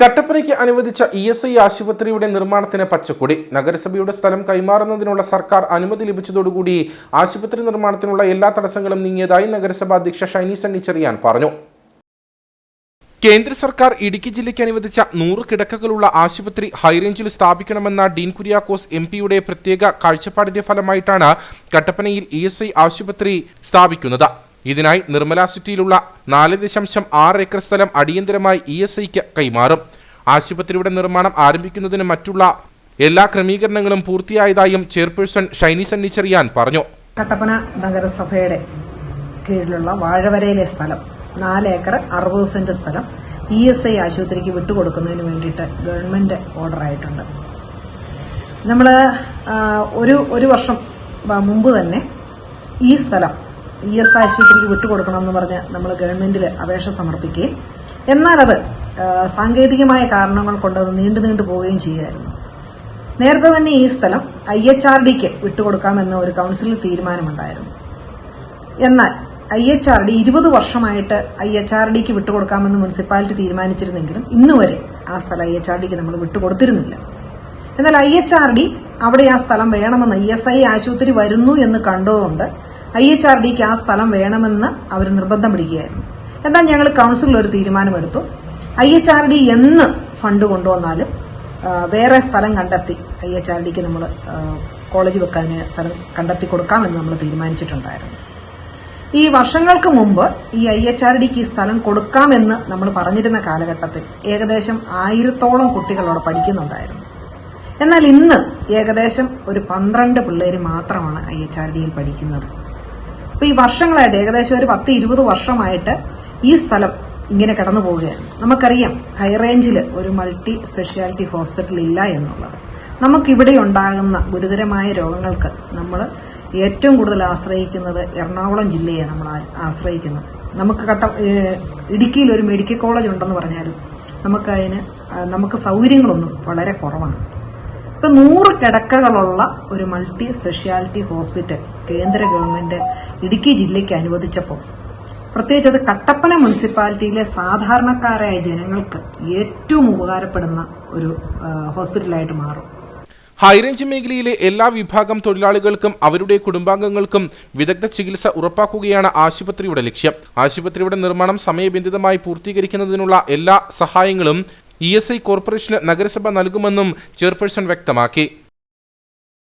കട്ടപ്പനയ്ക്ക് അനുവദിച്ച E S I ആശുപത്രിയുടെ നിർമ്മാണത്തിന് പച്ചക്കൊടി. നഗരസഭയുടെ സ്ഥലം കൈമാറുന്നതിനുള്ള സർക്കാർ അനുമതി ലഭിച്ചതോടുകൂടി ആശുപത്രി നിർമ്മാണത്തിനുള്ള എല്ലാ തടസ്സങ്ങളും നീങ്ങിയതായി നഗരസഭ അധ്യക്ഷ ഷൈനി സണ്ണിച്ചെറിയാൻ പറഞ്ഞു. കേന്ദ്ര സർക്കാർ ഇടുക്കി ജില്ലയ്ക്ക് അനുവദിച്ച നൂറ് കിടക്കകളുള്ള ആശുപത്രി ഹൈറേഞ്ചിൽ സ്ഥാപിക്കണമെന്ന ഡീൻ കുര്യാക്കോസ് എം പിയുടെ പ്രത്യേക കാഴ്ചപ്പാടിന്റെ ഫലമായിട്ടാണ് കട്ടപ്പനയിൽ ഇ ആശുപത്രി സ്ഥാപിക്കുന്നത്. ഇതിനായി നിർമ്മല സിറ്റിയിലുള്ള നാല് ദശാംശം ആറ് ഏക്കർ സ്ഥലം അടിയന്തരമായി ഇ എസ് ഐക്ക് കൈമാറും. ആശുപത്രിയുടെ നിർമ്മാണം ആരംഭിക്കുന്നതിന് മറ്റുള്ള എല്ലാ ക്രമീകരണങ്ങളും പൂർത്തിയായതായും ചെയർപേഴ്സൺ ഷൈനി സണ്ണിച്ചെറിയാൻ പറഞ്ഞു. കട്ടപ്പന നഗരസഭയുടെ കീഴിലുള്ള വാഴവരയിലെ സ്ഥലം നാല് ഏക്കർ അറുപത് സെന്റ് സ്ഥലം ഇ എസ് ഐ ആശുപത്രിക്ക് വിട്ടുകൊടുക്കുന്നതിന് വേണ്ടിയിട്ട് ഗവൺമെന്റ് ഓർഡർ ആയിട്ടുണ്ട്. നമ്മൾ ഒരു ഒരു വർഷം മുമ്പ് തന്നെ ഈ സ്ഥലം ഇ എസ് ആശുപത്രിക്ക് വിട്ടുകൊടുക്കണമെന്ന് പറഞ്ഞ് നമ്മൾ ഗവൺമെന്റിൽ അപേക്ഷ സമർപ്പിക്കുകയും എന്നാൽ അത് സാങ്കേതികമായ കാരണങ്ങൾ കൊണ്ട് അത് നീണ്ടു നീണ്ടു പോവുകയും ചെയ്യുമായിരുന്നു നേരത്തെ തന്നെ ഈ സ്ഥലം ഐ എച്ച് ആർ ഡിക്ക് വിട്ടുകൊടുക്കാമെന്ന ഒരു കൗൺസിലിൽ തീരുമാനമുണ്ടായിരുന്നു. എന്നാൽ ഐ എച്ച് ആർ ഡി ഇരുപത് വർഷമായിട്ട് ഐ എച്ച് ആർ ഡിക്ക് വിട്ടുകൊടുക്കാമെന്ന് മുനിസിപ്പാലിറ്റി തീരുമാനിച്ചിരുന്നെങ്കിലും ഇന്നുവരെ ആ സ്ഥലം ഐ എച്ച് ആർ ഡിക്ക് നമ്മൾ വിട്ടുകൊടുത്തിരുന്നില്ല. എന്നാൽ ഐ എച്ച് ആർ ഡി അവിടെ ആ സ്ഥലം വേണമെന്ന് ഇ എസ് ഐ ആശുപത്രി വരുന്നു എന്ന് കണ്ടതുകൊണ്ട് ഐ എച്ച് ആർ ഡിക്ക് ആ സ്ഥലം വേണമെന്ന് അവർ നിർബന്ധം പിടിക്കുകയായിരുന്നു. എന്നാൽ ഞങ്ങൾ കൗൺസിലിൽ ഒരു തീരുമാനമെടുത്തു. ഐ എച്ച് ആർ ഡി എന്ന് ഫണ്ട് കൊണ്ടുവന്നാലും വേറെ സ്ഥലം കണ്ടെത്തി ഐ എച്ച് ആർ ഡിക്ക് നമ്മൾ കോളേജ് വെക്കാതിന് സ്ഥലം കണ്ടെത്തി കൊടുക്കാമെന്ന് നമ്മൾ തീരുമാനിച്ചിട്ടുണ്ടായിരുന്നു. ഈ വർഷങ്ങൾക്ക് മുമ്പ് ഈ ഐ എച്ച് ആർ ഡിക്ക് ഈ സ്ഥലം കൊടുക്കാമെന്ന് നമ്മൾ പറഞ്ഞിരുന്ന കാലഘട്ടത്തിൽ ഏകദേശം ആയിരത്തോളം അവിടെ പഠിക്കുന്നുണ്ടായിരുന്നു. എന്നാൽ ഇന്ന് ഏകദേശം ഒരു പന്ത്രണ്ട് പിള്ളേർ മാത്രമാണ് ഐ എച്ച് ആർ ഡിയിൽ പഠിക്കുന്നത്. അപ്പൊ ഈ വർഷങ്ങളായിട്ട് ഏകദേശം ഒരു പത്ത് ഇരുപത് വർഷമായിട്ട് ഈ സ്ഥലം ഇങ്ങനെ കടന്നു പോവുകയാണ്. നമുക്കറിയാം ഹൈറേഞ്ചിൽ ഒരു മൾട്ടി സ്പെഷ്യാലിറ്റി ഹോസ്പിറ്റൽ ഇല്ല എന്നുള്ളത്. നമുക്കിവിടെ ഉണ്ടാകുന്ന ഗുരുതരമായ രോഗങ്ങൾക്ക് നമ്മൾ ഏറ്റവും കൂടുതൽ ആശ്രയിക്കുന്നത് എറണാകുളം ജില്ലയെ നമ്മൾ ആശ്രയിക്കുന്നത്. നമുക്ക് കട്ട ഇടുക്കിയിൽ ഒരു മെഡിക്കൽ കോളേജ് ഉണ്ടെന്ന് പറഞ്ഞാലും നമുക്കതിന് നമുക്ക് സൗകര്യങ്ങളൊന്നും വളരെ കുറവാണ്. ഇപ്പൊ നൂറ് കിടക്കകളുള്ള ഒരു മൾട്ടി സ്പെഷ്യാലിറ്റി ഹോസ്പിറ്റൽ കേന്ദ്ര ഗവൺമെന്റ് ഇടുക്കി ജില്ലയ്ക്ക് അനുവദിച്ചപ്പോൾ പ്രത്യേകിച്ച് അത് കട്ടപ്പന മുനിസിപ്പാലിറ്റിയിലെ സാധാരണക്കാരായ ജനങ്ങൾക്ക് ഏറ്റവും ഉപകാരപ്പെടുന്ന ഒരു ഹോസ്പിറ്റലായിട്ട് മാറും. ഹൈറേഞ്ച് മേഖലയിലെ എല്ലാ വിഭാഗം തൊഴിലാളികൾക്കും അവരുടെ കുടുംബാംഗങ്ങൾക്കും വിദഗ്ധ ചികിത്സ ഉറപ്പാക്കുകയാണ് ആശുപത്രിയുടെ ലക്ഷ്യം. ആശുപത്രിയുടെ നിർമ്മാണം സമയബന്ധിതമായി പൂർത്തീകരിക്കുന്നതിനുള്ള എല്ലാ സഹായങ്ങളും ഇ എസ് ഐ കോർപ്പറേഷന് നഗരസഭ നൽകുമെന്നും ചെയർപേഴ്സൺ വ്യക്തമാക്കി.